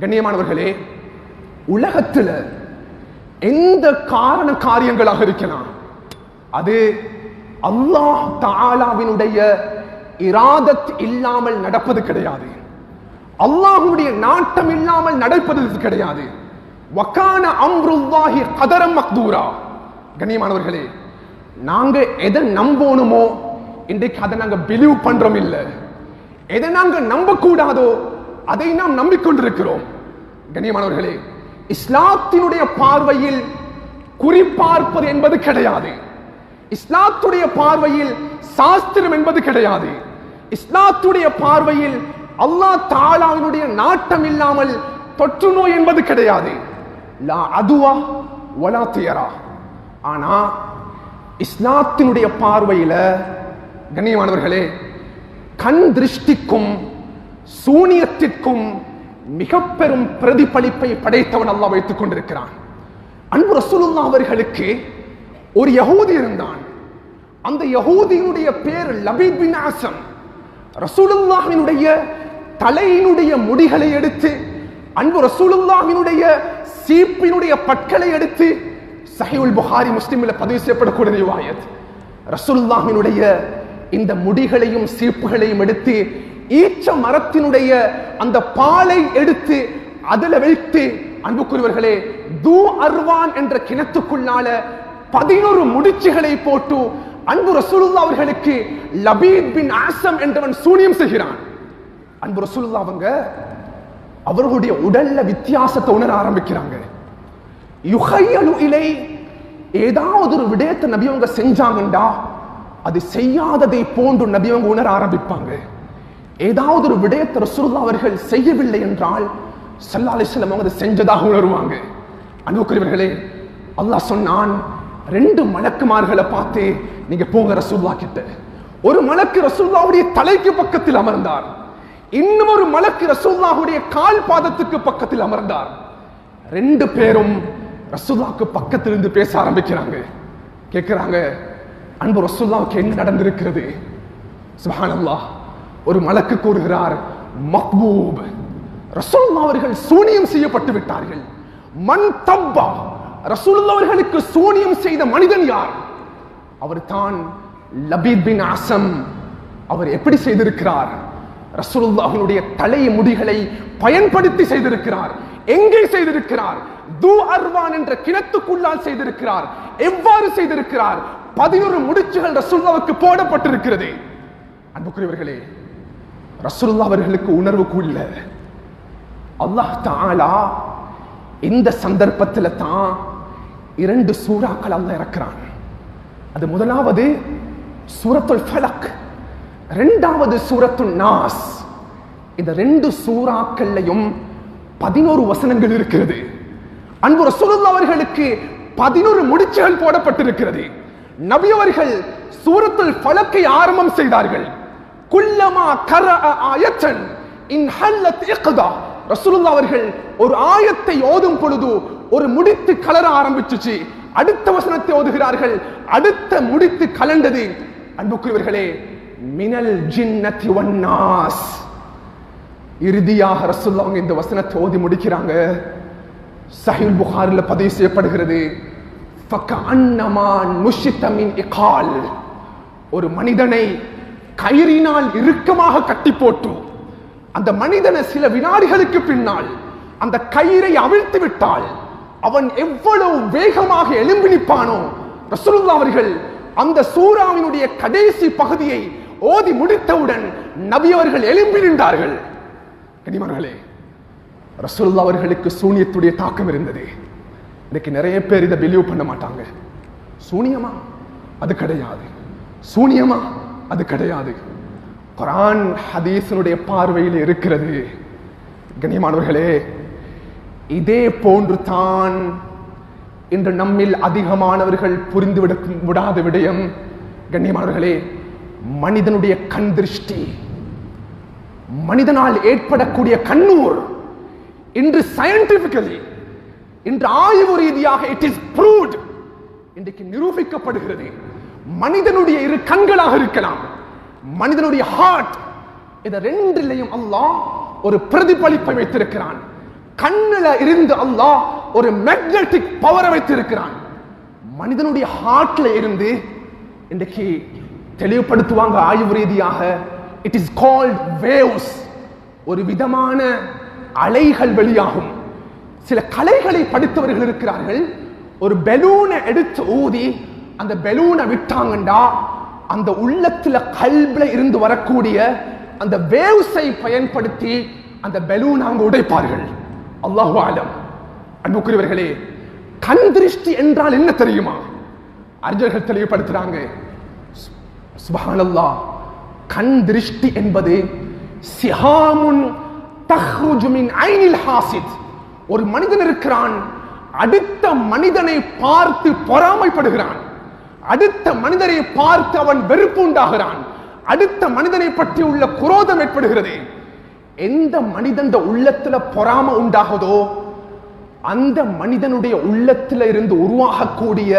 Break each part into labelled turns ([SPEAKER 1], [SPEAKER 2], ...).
[SPEAKER 1] கண்ணியமானவர்களே உலகத்தில் எந்த காரண காரியங்களாக இருக்கலாம் அது அல்லாஹ் தாலாவினுடைய இராதத் இல்லாமல் நடப்பது கிடையாது. அல்லாஹுடைய நாட்டம் இல்லாமல் நடப்பது கிடையாது. வக்கான அம்ருல்லாஹி கதரம் மக்தூரா. கண்ணியமானவர்களே நாங்க எதை நம்பணுமோ இன்றைக்கு அதை நாங்க பிலீவ் பண்றோம் இல்லை. எதை நாங்க நம்ப கூடாதோ அதை நாம் நம்பிக்கொண்டிருக்கிறோம். கண்ணியமானவர்களே இஸ்லாத்தினுடைய பார்வையில் குறிப்பார்ப்பது என்பது கிடையாது. இஸ்லாத்துடைய பார்வையில் சாஸ்திரம் என்பது கிடையாது. இஸ்லாத்துடைய பார்வையில் அல்லாஹ் தாலாவினுடைய நாட்டம் இல்லாமல் தொற்று நோய் என்பது கிடையாது. லா அதுவா ஒலா துயரா. ஆனா இஸ்லாத்தினுடைய பார்வையில கண்ணியமானவர்களே கண் திருஷ்டிக்கும் சூனியத்திற்கும் மிக பெரும் பிரதிபலிப்பை படைத்தவன் அல்லாஹ் வைத்துக் கொண்டிருக்கிறான். அன்பு ரசூலுல்லா அவர்களுக்கு ஒரு யகூதி இருந்தான். அந்த யகூதியினுடைய பேர் லபீத் பின் ஆசம். ரசூலுல்லாஹினுடைய தலையினுடைய முடிகளை எடுத்து அன்பு ரசூலுல்லாஹினுடைய சீப்பினுடைய பற்களை எடுத்து சஹிவுல் புகாரி முஸ்லிமில் பதிவு செய்யப்படக்கூடிய ரிவாயத். ரசூலுல்லாஹினுடைய இந்த முடிகளையும் சீப்புகளையும் எடுத்து ஈச்ச மரத்தினுடைய அந்த பாலை எடுத்து அதுல வைத்து அன்புக்குரியவர்களே தூ அர்வான் என்ற கிணத்துக்குள்ளால பதினோரு முடிச்சுகளை போட்டு அன்பு ரசூலுல்லா அவர்களுக்கு லபீத் பின் ஆசம் என்றவன் சூனியம் செய்கிறான். அன்பு ரசூலுல்லா அவங்க அவர்களுடைய உடல்ல வித்தியாசத்தை உணர ஆரம்பிக்கிறாங்க. யுகையலு இலை ஏதாவது ஒரு விடயத்தை நபி அவங்க செஞ்சாங்கண்டா அது செய்யாததை போன்று நபி அவங்க உணர ஆரம்பிப்பாங்க. ஏதாவது ஒரு விடயத்தை ரசூல்லா அவர்கள் செய்யவில்லை என்றால் சல்லா அலிஸ்லாம் அவங்க அதை செஞ்சதாக உணருவாங்க. அன்புக்குரியவர்களே அல்லாஹ் சொன்னான் ரெண்டு மலக்குமார்களை பார்த்து நீங்க போங்க ரசூல்லா கிட்ட. ஒரு மலக்கு ரசூல்லாவுடைய தலைக்கு பக்கத்தில் அமர்ந்தார். இன்னும் ஒரு மலக்கு ரசூல்லாவுடைய கால் பாதத்துக்கு பக்கத்தில் அமர்ந்தார். ரெண்டு பேரும் ரசூல்லாவுக்கு பக்கத்திலிருந்து பேச ஆரம்பிக்கிறாங்க. கேட்கிறாங்க அன்பு ரசூல்லாவுக்கு என்ன நடந்திருக்கிறது? சுபஹானல்லாஹ். ஒரு மலக்கு கூறுகிறார் மக்பூப். ரசூலுல்லாஹ் அவர்கள் சூனியம் செய்யப்பட்டு விட்டார்கள். மண் தப்பா. ரசூலுல்லாஹ் அவர்களுக்கு சூனியம் செய்த மனிதன் யார்? அவர் தான் லபீத் பின் ஆசம் அவர் எப்படி செய்திருக்கிறார்? ரசூலுல்லாஹினுடைய தலை முடிகளை பயன்படுத்தி செய்திருக்கிறார். எங்கே செய்திருக்கிறார்? தூ அர்வான் என்ற கிணத்துக்குள்ளால் செய்திருக்கிறார். எவ்வாறு செய்திருக்கிறார்? பதினொரு முடிச்சுகள் ரசூல்லாவுக்கு போடப்பட்டிருக்கிறது. அன்புக்குரியவர்களே ரசூல்லா அவர்களுக்கு உணர்வு இல்ல அல்லாஹ் தாலா இந்த சந்தர்ப்பத்துல தான் இரண்டு சூறாக்கள் அல்ல இறக்குறான். அது முதலாவது சூரத்துல் ஃபலக் ரெண்டாவது சூரத்துல் நாஸ். இந்த ரெண்டு சூறாக்கள்லையும் பதினோரு வசனங்கள் இருக்கிறது. அன்பு ரசூலுல்லாஹ் அவர்களுக்கு பதினோரு முடிச்சுகள் போடப்பட்டிருக்கிறது. நபி அவர்கள் சூரத்துல் ஃபலக்கை ஆரம்பம் செய்தார்கள். குல்லமா கர ஆயத்தன். இன் ஹல்லத் இக்தா. ரசூலுல்லா அவர்கள் ஒரு ஆயத்தை ஓதும் பொழுது ஒரு முடித்து கலர ஆரம்பிச்சுச்சு. அடுத்த வசனத்தை ஓதுகிறார்கள். அடுத்த முடித்து கலண்டது. அன்புக்குரியவர்களே மினல் ஜின்னதி வன்னாஸ் இறுதியாக ரசூலுல்லாஹ் அவங்க இந்த வசனத்தை ஓதி முடிக்கிறாங்க. சஹில் புகாரில் பதிவு செய்யப்படுகிறது. ஃபக்கஅன்னமா நுஷித மின் இகால். ஒரு மனிதனை கயிறினால் இறுக்கமாக கட்டி போட்டோம். அந்த மனிதனை சில வினாடிகளுக்கு பின்னால் அந்த கயிறை அவிழ்த்து விட்டால் அவன் எவ்வளவு வேகமாக எழும்பி நிற்பானோ ரசூலுல்லாஹ் அவர்கள் அந்த சூறாவினுடைய கடைசி பகுதியை ஓதி முடித்தவுடன் நபி அவர்கள் எழும்பி நின்றார்கள். கனிமர்களே ரசூலுல்லாஹ் அவர்களுக்கு சூனியத்துடைய தாக்கம் இருந்தது. இன்னைக்கு நிறைய பேர் இதை பிலீவ் பண்ண மாட்டாங்க. சூனியமா? அது கிடையாது. சூனியமா? அது கிடையாது. குரான் ஹதீஸனுடைய பார்வையில் இருக்கிறது. கண்ணியமானவர்களே இதே போன்று தான் இன்று நம்மில் அதிகமானவர்கள் புரிந்து விட விடாத விடயம். கண்ணியமானவர்களே மனிதனுடைய கண் திருஷ்டி மனிதனால் ஏற்படக்கூடிய கண்ணூர். இன்று சயின்டிபிக்கலி இன்று ஆய்வு ரீதியாக இட் இஸ் ப்ரூவ்ட் இன்றைக்கு நிரூபிக்கப்படுகிறது. மனிதனுடைய இரு கண்களாக இருக்கலாம். மனிதனுடைய ஹார்ட் இதை ரெண்டுலையும் அல்லாஹ் ஒரு பிரதிபலிப்பை வைத்திருக்கிறான். கண்ணுல இருந்து அல்லாஹ் ஒரு மேக்னெட்டிக் பவரை வைத்திருக்கிறான். மனிதனுடைய ஹார்ட்ல இருந்து இன்றைக்கு தெளிவுபடுத்துவாங்க ஆய்வு ரீதியாக இட் இஸ் கால்ட் வேவ்ஸ் ஒரு விதமான அலைகள் வெளியாகும். சில கலைகளை படித்தவர்கள் இருக்கிறார்கள். ஒரு பெலூனை எடுத்து ஊதி அந்த பெலூனை விட்டாங்கண்டா அந்த உள்ளத்துல கல்வில இருந்து வரக்கூடிய அந்த வேவ்ஸை பயன்படுத்தி அந்த பெலூன் அவங்க உடைப்பார்கள். அல்லாஹு ஆலம் அன்புக்குரியவர்களே கண் திருஷ்டி என்றால் என்ன தெரியுமா? அறிஞர்கள் தெளிவுபடுத்துறாங்க. சுபஹானல்லாஹ் கண் திருஷ்டி என்பது சிஹாமுன் தஹ்ருஜு மின் ஐனில் ஹாசித். ஒரு மனிதன் இருக்கிறான் அடுத்த மனிதனை பார்த்து பொறாமைப்படுகிறான். அடுத்த மனிதனை பார்த்து அவன் வெறுப்பு உண்டாகிறான். அடுத்த மனிதனை பற்றி உள்ள குரோதம் ஏற்படுகிறது. எந்த மனிதன் உள்ளத்துல பொறாம உண்டாகுதோ அந்த மனிதனுடைய உள்ளத்துல இருந்து உருவாகக்கூடிய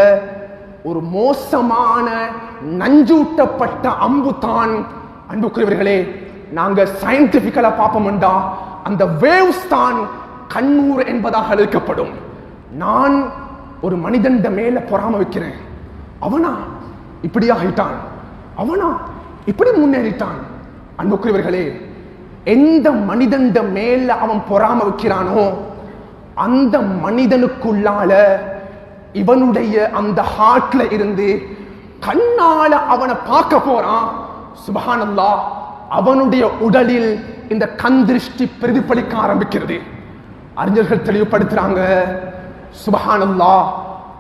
[SPEAKER 1] ஒரு மோசமான நஞ்சூட்டப்பட்ட அம்பு தான். அன்புக்குரியவர்களே நாங்க சயின்டிபிக்கலா பார்ப்போம்டா அந்த வேவ்ஸ் தான் கண்ணூர் என்பதாக அழைக்கப்படும். நான் ஒரு மனிதன் மேல பொறாம வைக்கிறேன். அவனா இப்படியா ஆயிட்டான்? அவனா இப்படி முன்னேறிட்டான்? அன்புக்குரியவர்களே எந்த மனிதன் மேல அவன் பொறாம வைக்கிறானோ அந்த மனிதனுக்குள்ளால இவனுடைய அந்த ஹார்ட்ல இருந்து கண்ணால அவனை பார்க்க போறான். சுபஹானல்லா அவனுடைய உடலில் இந்த கண் திருஷ்டி பிரதிபலிக்க ஆரம்பிக்கிறது. அறிஞர்கள் தெளிவுபடுத்துறாங்க. சுபஹானல்லா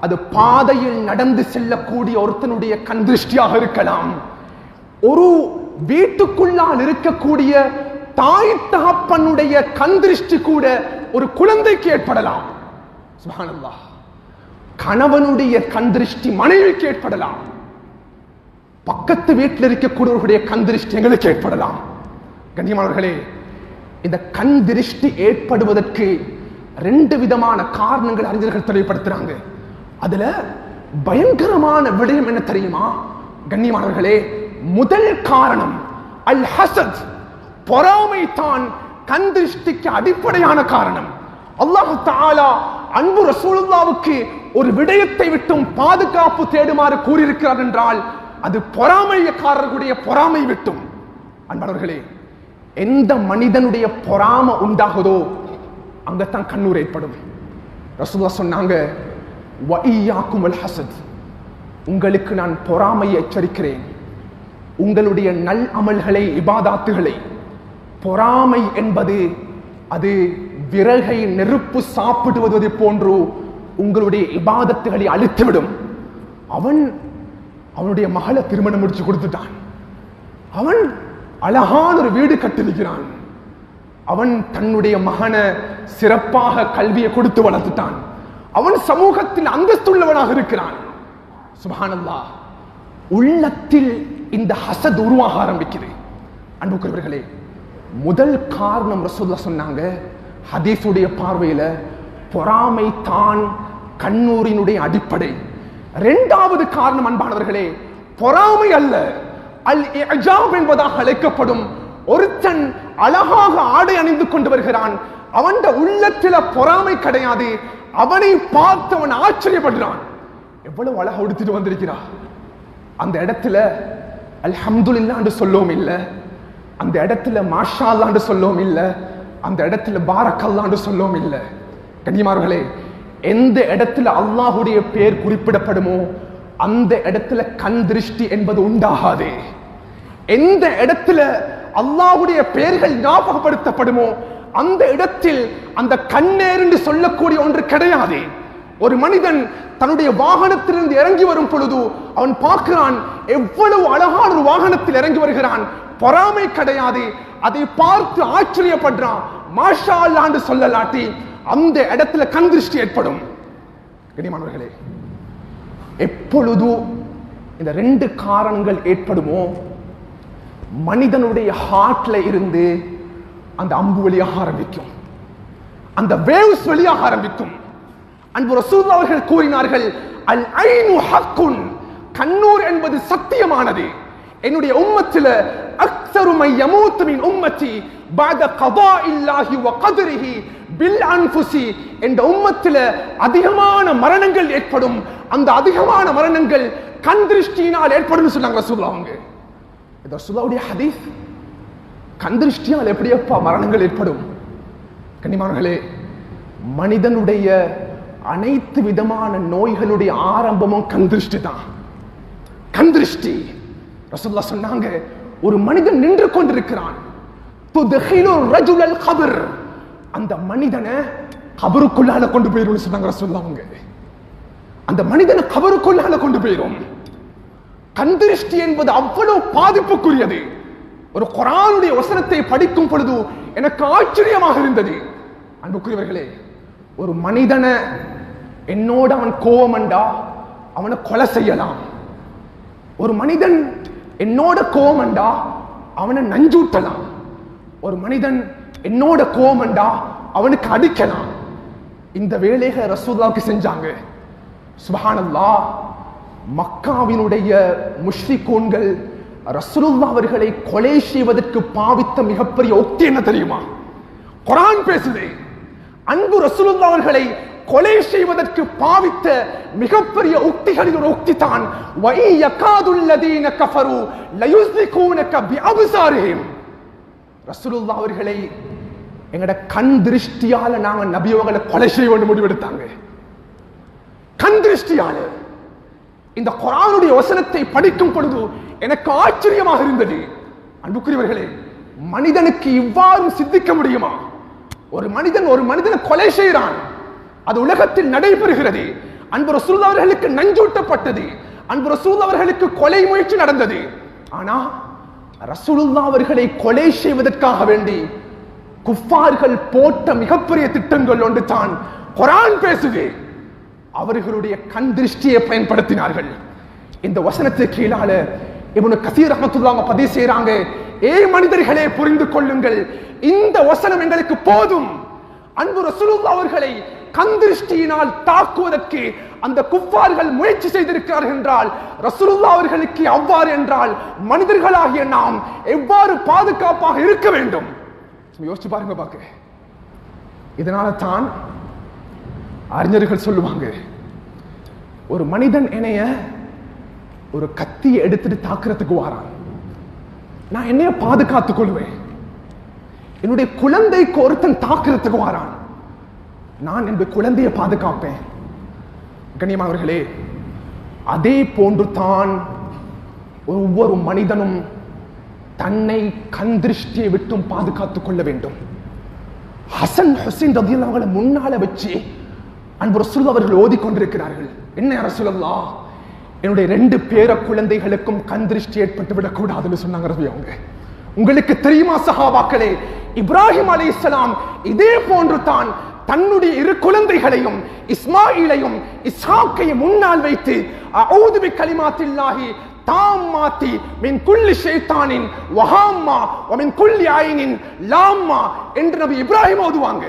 [SPEAKER 1] அது பாதையில் நடந்து செல்லக்கூடிய ஒருத்தனுடைய கண் திருஷ்டியாக இருக்கலாம். ஒரு வீட்டுக்குள்ளால் இருக்கக்கூடிய தாய் தகப்பனுடைய கண் திருஷ்டி கூட ஒரு குழந்தைக்கு ஏற்படலாம். கணவனுடைய கண் திருஷ்டி மனைவிக்கு ஏற்படலாம். பக்கத்து வீட்டில் இருக்கக்கூடியவர்களுடைய கண் திருஷ்டி எங்களுக்கு ஏற்படலாம். கண்ணியமானவர்களே இந்த கண் திருஷ்டி ஏற்படுவதற்கு ரெண்டு விதமான காரணங்கள் அறிஞர்கள் தெளிவுபடுத்துறாங்க. அதுல பயங்கரமான விடயம் என்ன தெரியுமா? கண்ணியமானவர்களே முதல் காரணம் அல் ஹசத் பொறாமை தான் கண் திருஷ்டிக்கு அடிப்படையான காரணம். அல்லாஹு தாலா அன்பு ரசூலுல்லாவுக்கு ஒரு விடயத்தை விட்டும் பாதுகாப்பு தேடுமாறு கூறியிருக்கிறார் என்றால் அது பொறாமையக்காரர்களுடைய பொறாமை விட்டும். அன்பானவர்களே எந்த மனிதனுடைய பொறாம உண்டாகுதோ அங்கத்தான் கண்ணூர் ஏற்படும். ரசூலா சொன்னாங்க "வஇய்யாக்கும் அல் ஹசத் உங்களுக்கு நான் பொறாமையை எச்சரிக்கிறேன். உங்களுடைய நல் அமல்களை இபாதாத்துகளை. பொறாமை என்பது அது விறகை நெருப்பு சாப்பிடுவது போன்று உங்களுடைய இபாதத்துகளை அழித்துவிடும். அவன் அவனுடைய மகளை திருமணம் முடிச்சு கொடுத்துட்டான். அவன் அழகான ஒரு வீடு கட்டிருக்கிறான் அவன் தன்னுடைய மகனை சிறப்பாக கல்வியை கொடுத்து வளர்த்துட்டான். அவன் சமூகத்தில் அந்தஸ்துள்ளவனாக இருக்கிறான். சுபஹானல்லாஹ் உள்ளத்தில் இந்த ஹசத் உருவாக ஆரம்பிக்குது. அன்புக்குரியவர்களே முதல் காரணம் ரசூல்லா சொன்னாங்க ஹதீஸுடைய பார்வையில பொறாமை தான் கண்ணூரினுடைய அடிப்படை. இரண்டாவது காரணம் அன்பானவர்களே பொறாமை அல்ல அல் இஜாப் என்பதாக அழைக்கப்படும் ஒருத்தன் அழகாக ஆடை அணிந்து கொண்டு வருகிறான். அவன் உள்ளத்தில பொறாமை கிடையாது அவனை பார்த்து அவன் ஆச்சரியப்படுறான். எவ்வளவு அழகா உடுத்திட்டு வந்திருக்கிறா. அந்த இடத்துல அல்ஹம்துல்லான்னு சொல்லவும் இல்லை. அந்த இடத்துல மாஷால்லான்னு சொல்லவும் இல்லை. அந்த இடத்துல பாரக்கல்லான்னு சொல்லவும் இல்லை. கண்ணியமார்களே எந்த இடத்துல அல்லாஹுடைய பேர் குறிப்பிடப்படுமோ அந்த இடத்துல கண் திருஷ்டி என்பது உண்டாகாது. எந்த இடத்துல அல்லாஹுடைய பெயர்கள் ஞாபகப்படுத்தப்படுமோ அந்த இடத்தில் அந்த கண்ணேர் என்று சொல்லக்கூடிய ஒன்று கிடையாது. ஒரு மனிதன் தன்னுடைய வாகனத்திலிருந்து இறங்கி வரும் பொழுது அவன் பார்க்கிறான் எவ்வளவு அழகான ஒரு வாகனத்தில் இறங்கி வருகிறான். பொறாமை கிடையாது. அதை பார்த்து ஆச்சரியப்படுறான். மாஷா அல்லாண்டு சொல்லலாட்டி அந்த இடத்துல கண் திருஷ்டி ஏற்படும். கனிமானவர்களே எப்பொழுது இந்த ரெண்டு காரணங்கள் ஏற்படுமோ? மனிதனுடைய ஹார்ட்ல இருந்து அந்த அம்பு வழியாக ஆரம்பிக்கும். அந்த வேவ்ஸ் வழியாக ஆரம்பிக்கும். அன்பு ரசூல் அவர்கள் கூறினார்கள் அல் ஐனு ஹக்குன். கண்ணூர் என்பது சத்தியமானது. என்னுடைய உம்மத்தில் அக்சருமை யமூத்து மின் உம்மத்தி பாத கபா இல்லாஹி வ கதிரிஹி பில் அன்புசி என்ற உம்மத்தில் அதிகமான மரணங்கள் ஏற்படும். அந்த அதிகமான மரணங்கள் கண் திருஷ்டியினால் ஏற்படும் சொன்னாங்க ரசூல்லா அவங்க. இது ரசூல்லாவுடைய ஹதீஸ். கந்திருஷ்டியால் எப்படியப்பா மரணங்கள் ஏற்படும்? கண்ணியமானர்களே மனிதனுடைய அனைத்து விதமான நோய்களுடைய ஆரம்பமும் கந்திருஷ்டி தான் கந்திருஷ்டி. ரசுல்லா சொன்னாங்க ஒரு மனிதன் நின்று கொண்டிருக்கிறான். கபர். அந்த மனிதனை கபருக்குள்ளால கொண்டு போயிரும் சொன்னாங்க ரசுல்லா அவங்க. அந்த மனிதனை கபருக்குள்ளால கொண்டு போயிரும். கந்திருஷ்டி என்பது அவ்வளவு பாதிப்புக்குரியது. ஒரு குரானுடைய வசனத்தை படிக்கும் பொழுது எனக்கு ஆச்சரியமாக இருந்தது. அன்புக்குரியவர்களே ஒரு மனிதனை என்னோட அவன் கோவமண்டா அவனை கொலை செய்யலாம். ஒரு மனிதன் என்னோட கோவமண்டா அவனை நஞ்சூட்டலாம். ஒரு மனிதன் என்னோட கோவமண்டா அவனுக்கு அடிக்கலாம். இந்த வேலையை ரசூல்லாவுக்கு செஞ்சாங்க. சுபஹானல்லாஹ் மக்காவினுடைய முஷ்ரிகோன்கள் ரசூலுல்லா அவர்களை கொலை செய்வதற்கு பாவித்த மிகப்பெரிய உக்தி என்ன தெரியுமா? குரான் பேசுது. அன்பு ரசூலுல்லா அவர்களை கொலை செய்வதற்கு பாவித்த மிகப்பெரிய உக்திகளில் ஒரு உக்தி தான் வை யகாதுல்லதீன கஃபரு லயுஸ்லிகூனக பிஅப்சாரிஹிம். ரசூலுல்லா அவர்களை எங்கட கண் திருஷ்டியால நாங்க நபி கொலை செய்ய வேண்டும் முடிவெடுத்தாங்க கண் திருஷ்டியால. இந்த குரானுடைய வசனத்தை படிக்கும் பொழுது எனக்கு ஆச்சரியமாக இருந்தது. அன்புக்குரியவர்களே மனிதனுக்கு இவ்வாறும் சித்திக்க முடியுமா? ஒரு மனிதன் ஒரு மனிதனை கொலை செய்கிறான். அது உலகத்தில் நடைபெறுகிறது. அன்பு ரசூல் அவர்களுக்கு நஞ்சூட்டப்பட்டது. அன்பு ரசூல் அவர்களுக்கு கொலை முயற்சி நடந்தது. ஆனா ரசூலுல்லா அவர்களை கொலை செய்வதற்காக வேண்டி குஃபார்கள் போட்ட மிகப்பெரிய திட்டங்கள் ஒன்று தான் குரான் பேசுது. அவர்களுடைய கண் திருஷ்டியை பயன்படுத்தினார்கள். இந்த வசனத்துக்கு கீழால இவனு கசீர் அகமத்துல்லாம பதிவு செய்றாங்க. ஏ மனிதர்களே புரிந்து கொள்ளுங்கள். இந்த வசனம் எங்களுக்கு போதும். அன்பு ரசூலுல்லாஹ் அவர்களை கண் திருஷ்டியினால் தாக்குவதற்கு அந்த குஃபார்கள் முயற்சி செய்திருக்கிறார்கள் என்றால் ரசூலுல்லா அவர்களுக்கு அவ்வாறு என்றால் மனிதர்களாகிய நாம் எவ்வாறு பாதுகாப்பாக இருக்க வேண்டும்? யோசிச்சு பாருங்க பாக்க இதனால தான் அறிஞர்கள் சொல்லுவாங்க ஒரு மனிதன் என்னைய ஒரு கத்தியை எடுத்துட்டு தாக்குறதுக்கு வாரான். நான் என்னைய பாதுகாத்துக் கொள்வேன். என்னுடைய குழந்தைக்கு ஒருத்தன் தாக்குறதுக்கு வாரான். நான் என்னுடைய குழந்தையை பாதுகாப்பேன். கண்ணியமானவர்களே அதே போன்று தான் ஒவ்வொரு மனிதனும் தன்னை கண் திருஷ்டியை விட்டும் பாதுகாத்துக் கொள்ள வேண்டும். ஹசன் ஹுசைன் ரதியல்லாஹு அவங்களை முன்னால வச்சு அன்பு ரசூல் அவர்கள் ஓதிக்கொண்டிருக்கிறார்கள். என்ன ரசூலல்லா என்னுடைய ரெண்டு பேர குழந்தைகளுக்கும் கந்திருஷ்டி ஏற்பட்டு விடக்கூடாதுன்னு சொன்னாங்க ரவி அவங்க. உங்களுக்கு தெரியுமா சஹாபாக்களே இப்ராஹிம் அலைஹிஸ்ஸலாம் இதே போன்று தான் தன்னுடைய இரு குழந்தைகளையும் இஸ்மாயிலையும் இஸ்ஹாக்கையும் முன்னால் வைத்து அவுதுபி பி கலிமாத்தில்லாஹி தாம்மாத்தி மின் குல்லி ஷைத்தானின் வஹாம்மா மின் குல்லி ஆயினின் லாம்மா என்று நபி இப்ராஹிம் ஓதுவாங்க.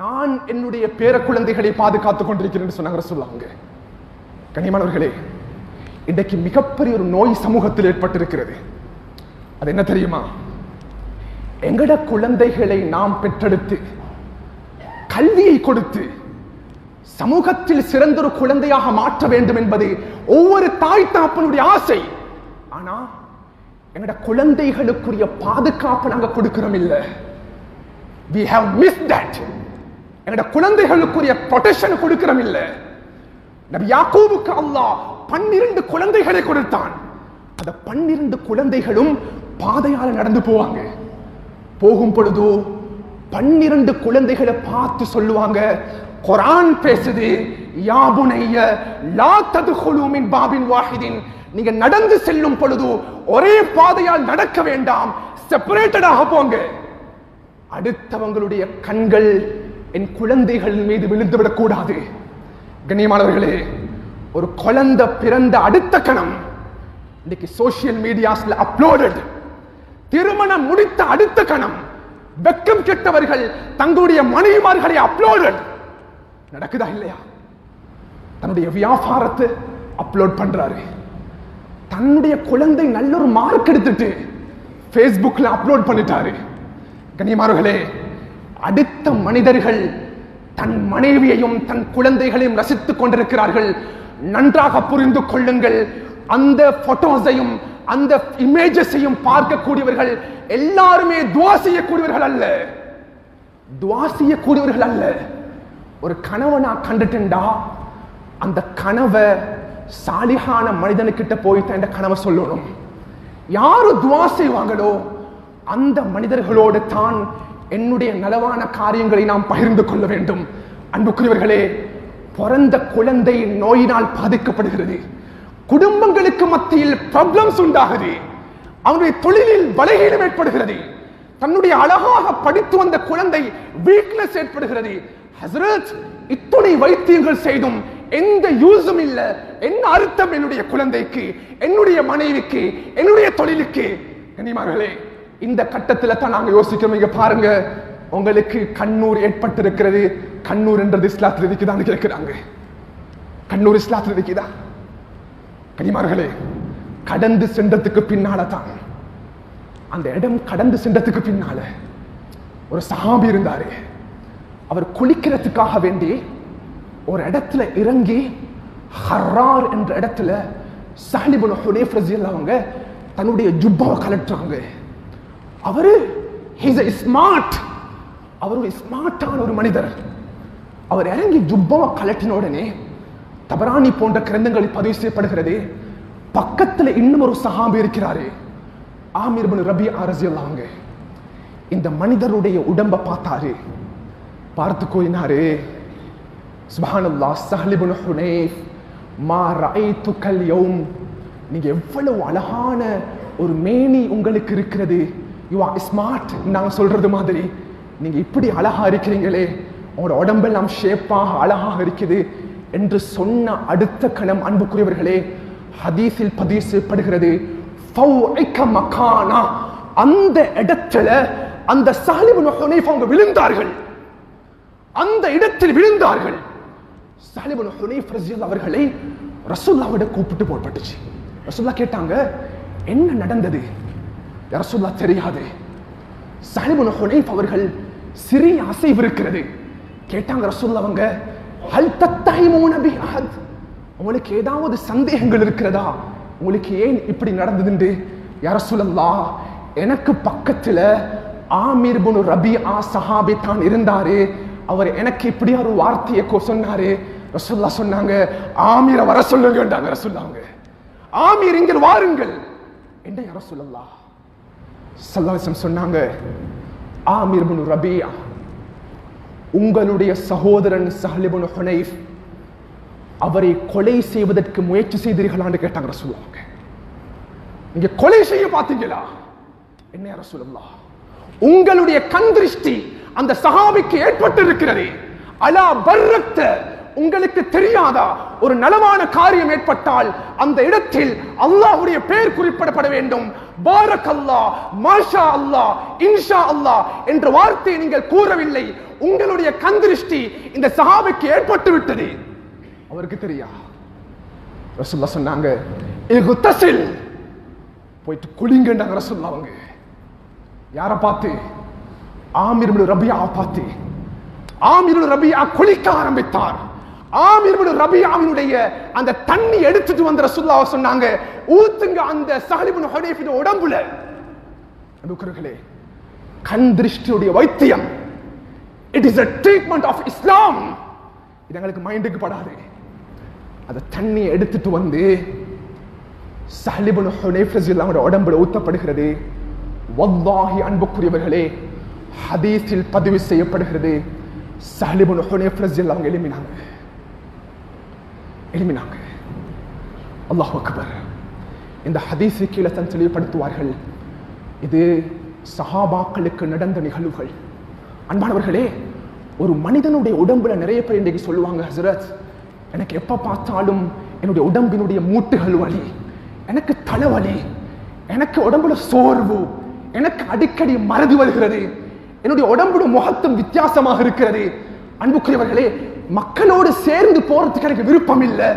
[SPEAKER 1] நான் என்னுடைய பேர குழந்தைகளை பாதுகாத்துக் கொண்டிருக்கிறேன் சொன்னாங்க சொல்லுவாங்க கனிமானவர்களே இன்றைக்கு மிகப்பெரிய ஒரு நோய் சமூகத்தில் ஏற்பட்டிருக்கிறது. அது என்ன தெரியுமா? எங்கட குழந்தைகளை நாம் பெற்றெடுத்து கல்வியை கொடுத்து சமூகத்தில் சிறந்த ஒரு குழந்தையாக மாற்ற வேண்டும் என்பது ஒவ்வொரு தாய் தாப்பனுடைய ஆசை. ஆனா எங்கட குழந்தைகளுக்குரிய பாதுகாப்பு நாங்க கொடுக்கிறோம் இல்லை. We have missed that. எங்கட குழந்தைகளுக்குரிய ப்ரொடெக்ஷன் கொடுக்கிறோம் இல்ல. நபி யாக்கூபுக்கு அல்லாஹ் பன்னிரண்டு குழந்தைகளை கொடுத்தான். அந்த பன்னிரண்டு குழந்தைகளும் பாதையால நடந்து போவாங்க. போகும் பொழுது பன்னிரண்டு குழந்தைகளை பார்த்து சொல்லுவாங்க குரான் பேசுது யாபுனைய லா ததுகுலுமின் பாபின் வாஹிதின். நீங்க நடந்து செல்லும் பொழுது ஒரே பாதையால் நடக்க வேண்டாம் செப்பரேட்டடாக போங்க. அடுத்தவங்களுடைய கண்கள் என் குழந்தைகள் மீது விழுந்து விடக்கூடாது கண்ணியமானவர்களே ஒரு குழந்தை பிறந்த அடுத்த கணம் இன்னைக்கு சோசியல் மீடியாஸ்ல அப்லோடட் திருமணம் முடித்த அடுத்த கணம் வெக்கம் கெட்டவர்கள் தங்களுடைய மனைவிமார்களை அப்லோடட் நடக்குதா இல்லையா? தன்னுடைய வியாபாரத்தை அப்லோட் பண்றாரு. தன்னுடைய குழந்தை நல்ல ஒரு மார்க் எடுத்துட்டு ஃபேஸ்புக்கில் அப்லோட் பண்ணிட்டாரு. கண்ணியமானவர்களே அடுத்த மனிதர்கள் தன் மனைவியையும் தன் குழந்தைகளையும் ரசித்துக் கொண்டிருக்கிறார்கள். நன்றாக புரிந்து கொள்ளுங்கள். அந்த போட்டோஸையும் அந்த இமேஜஸையும் பார்க்கக்கூடியவர்கள் எல்லாருமே துவா செய்யக்கூடியவர்கள் அல்ல. துவா செய்யக்கூடியவர்கள் அல்ல. ஒரு கனவை நான் கண்டுட்டேன்டா. அந்த கனவை சாலிகான மனிதனுக்கிட்ட போய் தான் இந்த கனவை சொல்லணும். யாரு துவா செய்வாங்களோ அந்த மனிதர்களோடு தான் என்னுடைய நலவான காரியங்களை நாம் பகிர்ந்து கொள்ள வேண்டும். அன்புக்குரியவர்களே பிறந்த குழந்தை நோயினால் பாதிக்கப்படுகிறது. குடும்பங்களுக்கு மத்தியில் ப்ராப்ளம்ஸ் உண்டாகுது. அவனுடைய தொழிலில் பலகீனம் ஏற்படுகிறது. தன்னுடைய அழகாக படித்து வந்த குழந்தை வீக்னஸ் ஏற்படுகிறது. ஹசரத் இத்துணை வைத்தியங்கள் செய்தும் எந்த யூஸும் இல்ல. என்ன அர்த்தம் என்னுடைய குழந்தைக்கு என்னுடைய மனைவிக்கு என்னுடைய தொழிலுக்கு? கனிமார்களே இந்த கட்டத்தில் தான் நாங்கள் யோசிக்கிறோம். இங்கே பாருங்க உங்களுக்கு கண்ணூர் ஏற்பட்டிருக்கிறது. கண்ணூர் என்றது இஸ்லாத்தில் இருக்குதான்னு கேட்கிறாங்க கண்ணூர் இஸ்லாத்தில் இருக்குதா கனிமார்களே கடந்து சென்றதுக்கு பின்னால தான். அந்த இடம் கடந்து சென்றதுக்கு பின்னால ஒரு சஹாபி இருந்தாரு. அவர் குளிக்கிறதுக்காக வேண்டி ஒரு இடத்துல இறங்கி ஹர்ரார் என்ற இடத்துல சாலிபுல் ஹுனேஃப் ரஸியல்லாஹு அவங்க தன்னுடைய ஜுப்பாவை கலட்டுறாங்க அவர் ஹீஸ் ஸ்மார்ட் அவர் ஒரு ஸ்மார்ட்டான ஒரு மனிதர். அவர் இறங்கி ஜுப்பாவை கலட்டின உடனே தபராணி போன்ற கிரந்தங்களில் பதிவு செய்யப்படுகிறது. பக்கத்தில் இன்னும் ஒரு சஹாபி இருக்கிறாரு. ஆமீர் பனு ரபி அரசியல்லாங்க இந்த மனிதருடைய உடம்ப பார்த்தாரு. பார்த்து கோயினாரு சுபஹானல்லாஹ் சஹலிபுன் இப்னு ஹுனைஃப் மா துக்கல் யௌம். நீங்க எவ்வளவு அழகான ஒரு மேனி உங்களுக்கு இருக்கிறது. யூ ஆர் ஸ்மார்ட் நாங்கள் சொல்றது மாதிரி. நீங்கள் இப்படி அழகா இருக்கிறீங்களே உங்களோட உடம்பெல்லாம் ஷேப்பாக அழகாக இருக்குது என்று சொன்ன அடுத்த கணம் அன்புக்குரியவர்களே ஹதீஸில் பதீசப்படுகிறது மகானா. அந்த இடத்துல அந்த சாலிபுன் அவங்க விழுந்தார்கள். அந்த இடத்தில் விழுந்தார்கள். சாலிபுன் ஹுனைஃப் ரஸியல்லாஹு அவர்களை ரசுல்லாவிட கூப்பிட்டு போடப்பட்டுச்சு ரசுல்லா கேட்டாங்க என்ன நடந்தது? யரசுல்லா தெரியாது. சாலிபுன் ஹுனைஃப் அவர்கள் சிறிய அசைவு இருக்கிறது. கேட்டாங்க ரசூல் அவங்க ஹல் தத்தஹிமூன பி அஹத்? உங்களுக்கு ஏதாவது சந்தேகங்கள் இருக்கிறதா? உங்களுக்கு ஏன் இப்படி நடந்ததுண்டு? யரசுலல்லா எனக்கு பக்கத்துல ஆமீர் புனு ரபி ஆ சஹாபி தான் இருந்தாரு. அவர் எனக்கு இப்படி ஒரு வார்த்தையை சொன்னாரு. ரசுல்லா சொன்னாங்க ஆமீரை வர சொல்லுங்கன்றாங்க ரசுல்லாங்க ஆமீர் இங்கே வாருங்கள். என்ன யா சொல்லலாம் சல்லாசம் சொன்னாங்க. ஆமீர் ரபியா உங்களுடைய சகோதரன் சஹலிபுன் ஹுனைஃப் அவரை கொலை செய்வதற்கு முயற்சி செய்தீர்களான்னு கேட்டாங்க சொல்லுவாங்க நீங்க கொலை செய்ய பார்த்தீங்களா? என்ன ரசூலுல்லாஹ்? உங்களுடைய கண் திருஷ்டி அந்த சகாபிக்கு ஏற்பட்டு இருக்கிறது அலா பர்ரத்த உங்களுக்கு தெரியாதா? ஒரு நலமான காரியம் ஏற்பட்டால் அந்த இடத்தில் அல்லாஹ்வுடைய பெயர் குறிப்பிடப்பட வேண்டும். பாரக் அல்லா மாஷா அல்லாஹ் இன்ஷா அல்லா என்ற வார்த்தையை நீங்கள் கூறவில்லை. உங்களுடைய கந்திருஷ்டி இந்த சஹாபிக்கு ஏற்பட்டு விட்டது. அவருக்கு தெரியா? ரசுல்லா சொன்னாங்க தசில் போயிட்டு குளிங்கன்றாங்க ரசுல்லா அவங்க. யாரை பார்த்து? ஆமீர் ரபியா பார்த்து. ஆமீர் ரபியா குளிக்க ஆரம்பித்தார். ஆமீர் ரபியாவினுடைய அந்த தண்ணி எடுத்துட்டு வந்த ரசூல்லாவை சொன்னாங்க ஊத்துங்க அந்த சஹலிபுன் ஹுனைஃபின் உடம்புல. அபுக்கர்களே கண் திருஷ்டியுடைய வைத்தியம். It is a treatment of Islam இது எங்களுக்கு மைண்டுக்கு படாது. அந்த தண்ணியை எடுத்துட்டு வந்து சஹலிபுன் ஹுனைஃப் ரஸியல்லாஹு உடம்புல ஊத்தப்படுகிறது. வல்லாஹி அன்புக்குரியவர்களே ஹதீஸில் பதிவு செய்யப்படுகிறது. சஹலிபுன் ஹுனைஃப் ரஸியல்லாஹு அவங்க எழுமினாங்க அல்லாஹ் அக்பர். இந்த ஹதீஸு கீழே தன் தெளிவுபடுத்துவார்கள். இது சஹாபாக்களுக்கு நடந்த நிகழ்வுகள். அன்பானவர்களே ஒரு மனிதனுடைய உடம்புல நிறைய பேர் இன்றைக்கு சொல்லுவாங்க ஹசரத் எனக்கு எப்போ பார்த்தாலும் என்னுடைய உடம்பினுடைய மூட்டுகள் வலி எனக்கு தலைவலி எனக்கு உடம்புல சோர்வு எனக்கு அடிக்கடி மறதி வருகிறது என்னுடைய உடம்புல முகத்தும் வித்தியாசமாக இருக்கிறது. அன்புக்குரியவர்களே மக்களோடு சேர்ந்து போறதுக்கு எனக்கு விருப்பம் இல்லை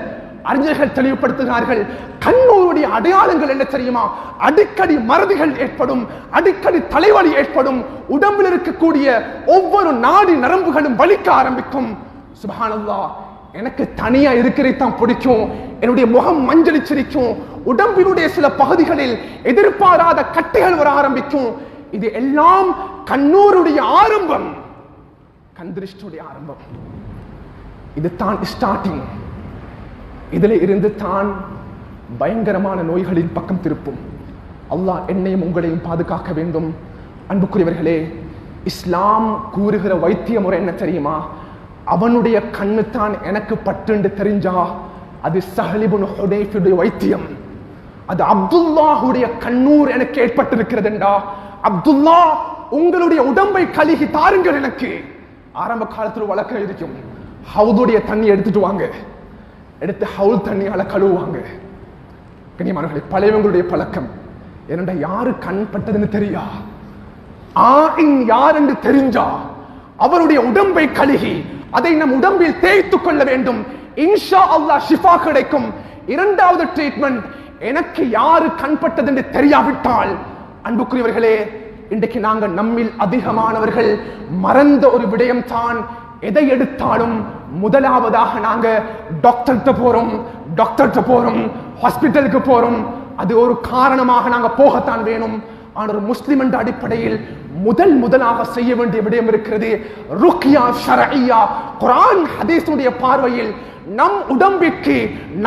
[SPEAKER 1] அறிஞர்கள் தெளிவுபடுத்துகிறார்கள். கண்ணோருடைய அடையாளங்கள் என்ன தெரியுமா? அடிக்கடி மறதிகள் ஏற்படும் அடிக்கடி தலைவலி ஏற்படும். உடம்பில் இருக்கக்கூடிய ஒவ்வொரு நாடி நரம்புகளும் வலிக்க ஆரம்பிக்கும். சுபஹானல்லாஹ் எனக்கு தனியா இருக்கிறது தான் பிடிக்கும். என்னுடைய முகம் மஞ்சளிச்சிருக்கும். உடம்பினுடைய சில பகுதிகளில் எதிர்பாராத கட்டைகள் வர ஆரம்பிக்கும். இது எல்லாம் கண்ணூருடைய ஆரம்பம். கந்திருஷ்டுடைய ஆரம்பம். இது தான் ஸ்டார்டிங் இதில் இருந்து தான் பயங்கரமான நோய்களின் பக்கம் திருப்பும். அல்லாஹ் என்னையும் உங்களையும் பாதுகாக்க வேண்டும். அன்புக்குரியவர்களே இஸ்லாம் கூறுகிற வைத்திய முறை என்ன தெரியுமா? அவனுடைய கண்ணு தான் எனக்கு பட்டுண்டு தெரிஞ்சா அது சஹலிபுன் ஹுதைஃபுடைய வைத்தியம். அது அப்துல்லாஹுடைய கண்ணூர் எனக்கு ஏற்பட்டிருக்கிறதுண்டா. அப்துல்லா உங்களுடைய உடம்பை கழுகி தாருங்கள் எனக்கு. ஆரம்ப காலத்தில் வழக்கம் இருக்கும் ஹவுதுடைய தண்ணி எடுத்துட்டு வாங்க. எடுத்து ஹவுல் தண்ணியால் கழுவுவாங்க. கண்ணியமானவர்களே பழையவங்களுடைய பழக்கம். என்னடா யாரு கண் பட்டதுன்னு தெரியா? ஆயின் யார் என்று தெரிஞ்சா? அவருடைய உடம்பை கழுகி அதை நம் உடம்பில் தேய்த்துக் கொள்ள வேண்டும். இன்ஷா அல்லாஹ் ஷிஃபா கிடைக்கும். இரண்டாவது ட்ரீட்மெண்ட் எனக்கு யாரு கண்பட்டது என்று தெரியாவிட்டால். அன்புக்குரியவர்களே இன்றைக்கு நாங்கள் நம்மில் அதிகமானவர்கள். மறந்த ஒரு விடயம் தான் எதை எடுத்தாலும் முதலாவதாக நாங்க டாக்டர்கிட்ட போறோம் டாக்டர்கிட்ட போறோம் ஹாஸ்பிட்டலுக்கு போறோம். அது ஒரு காரணமாக நாங்க போகத்தான் வேணும். ஆனால் ஒரு முஸ்லிம் என்ற அடிப்படையில் முதல் முதலாக செய்ய வேண்டிய விடயம் இருக்கிறது ருக்யா ஷரஐயா குரான் ஹதீஸுடைய பார்வையில் நம் உடம்பிற்கு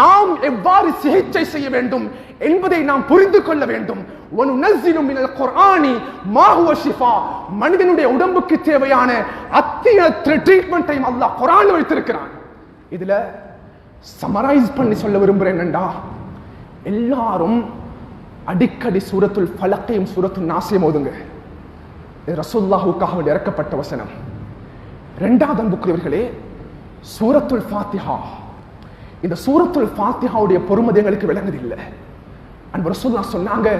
[SPEAKER 1] நாம் எவ்வாறு சிகிச்சை செய்ய வேண்டும் என்பதை நாம் புரிந்து கொள்ள வேண்டும். மனிதனுடைய உடம்புக்கு தேவையான அத்தியத்திர ட்ரீட்மெண்ட்டையும் அல்லாஹ் குரான் வைத்திருக்கிறான். இதுல சமரைஸ் பண்ணி சொல்ல விரும்புறேன் என்னண்டா? எல்லாரும் அடிக்கடி சூரத்துல் பலக்கையும் சூரத்துல் நாசியம் ஓதுங்க. ரசோல்லாஹுக்காக இறக்கப்பட்ட வசனம். ரெண்டாவது அன்புக்குரியவர்களே சூரத்துல் ஃபாத்திஹா. இந்த சூரத்துல் ஃபாத்திஹாவுடைய பொறுமதி எங்களுக்கு விளங்குதில்லை. அன்பு ரசோல்லா சொன்னாங்க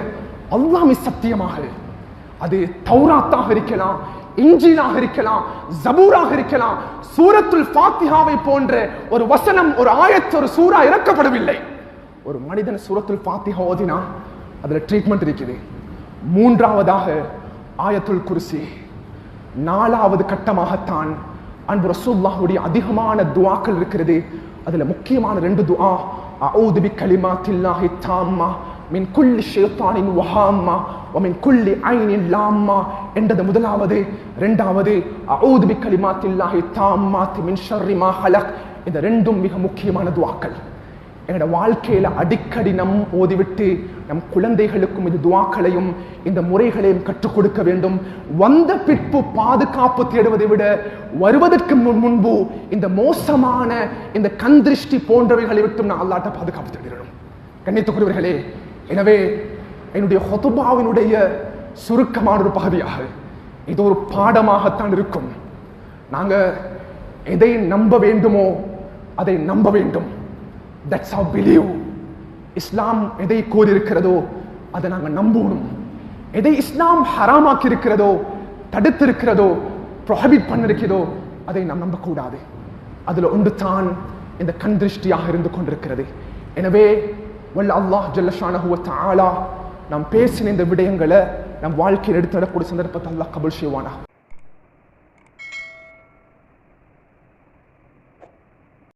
[SPEAKER 1] அல்லாமி சத்தியமாக அது தௌராத்தாக இருக்கலாம் இஞ்சிலாக இருக்கலாம் ஜபூராக இருக்கலாம் சூரத்துல் ஃபாத்திஹாவை போன்ற ஒரு வசனம் ஒரு ஆயத்து ஒரு சூரா இறக்கப்படவில்லை. ஒரு மனிதன் சூரத்துல் ஃபாத்திஹா ஓதினா அதுல ட்ரீட்மெண்ட் இருக்குது. மூன்றாவதாக ஆயத்துல் குருசி. நாலாவது கட்டமாகத்தான் அன்பு ரசூல்லாஹுடைய அதிகமான துவாக்கள் இருக்கிறது. அதுல முக்கியமான ரெண்டு துவா அவுதுபி கலிமா தில்லாஹி தாம்மா மின் குள்ளி ஷேத்தானின் வஹாம்மா ஒமின் குள்ளி ஐனின் லாம்மா என்றது முதலாவது. ரெண்டாவது அவுது பி கலிமாத்தில்லாஹி தாம்மாத்தி மின் ஷர்ரிமா ஹலக். இந்த ரெண்டும் மிக முக்கியமான துவாக்கள். எங்களோட வாழ்க்கையில் அடிக்கடி நம் ஓதிவிட்டு நம் குழந்தைகளுக்கும் இந்த துவாக்களையும் இந்த முறைகளையும் கற்றுக் கொடுக்க வேண்டும். வந்த பிற்பு பாதுகாப்பு தேடுவதை விட வருவதற்கு முன் முன்பு இந்த மோசமான இந்த கந்திருஷ்டி போன்றவைகளை விட்டும் நான் அல்லாட்ட பாதுகாப்பு தேடிடணும் கண்ணித்துக்குரியவர்களே எனவே என்னுடைய ஹொதுபாவினுடைய சுருக்கமான ஒரு பகுதியாக இது ஒரு பாடமாகத்தான் இருக்கும். நாங்கள் எதை நம்ப வேண்டுமோ அதை நம்ப வேண்டும். தட்ஸ் how பிலீவ் இஸ்லாம் எதை கூறியிருக்கிறதோ அதை நாங்கள் நம்பணும் எதை இஸ்லாம் ஹராமாக்கி இருக்கிறதோ தடுத்திருக்கிறதோ ப்ரொஹபிட் பண்ணிருக்கிறதோ அதை நாம் நம்பக்கூடாது. அதில் ஒன்று தான் இந்த கண் திருஷ்டியாக இருந்து கொண்டிருக்கிறது. எனவே வல்ல அல்லாஹ் ஜல்லஷானஹு வ தஆலா நாம் பேசின இந்த விடயங்களை நம் வாழ்க்கையில் எடுத்து நடக்கூடிய சந்தர்ப்பத்தை அல்லாஹ் கபுல் செய்வானா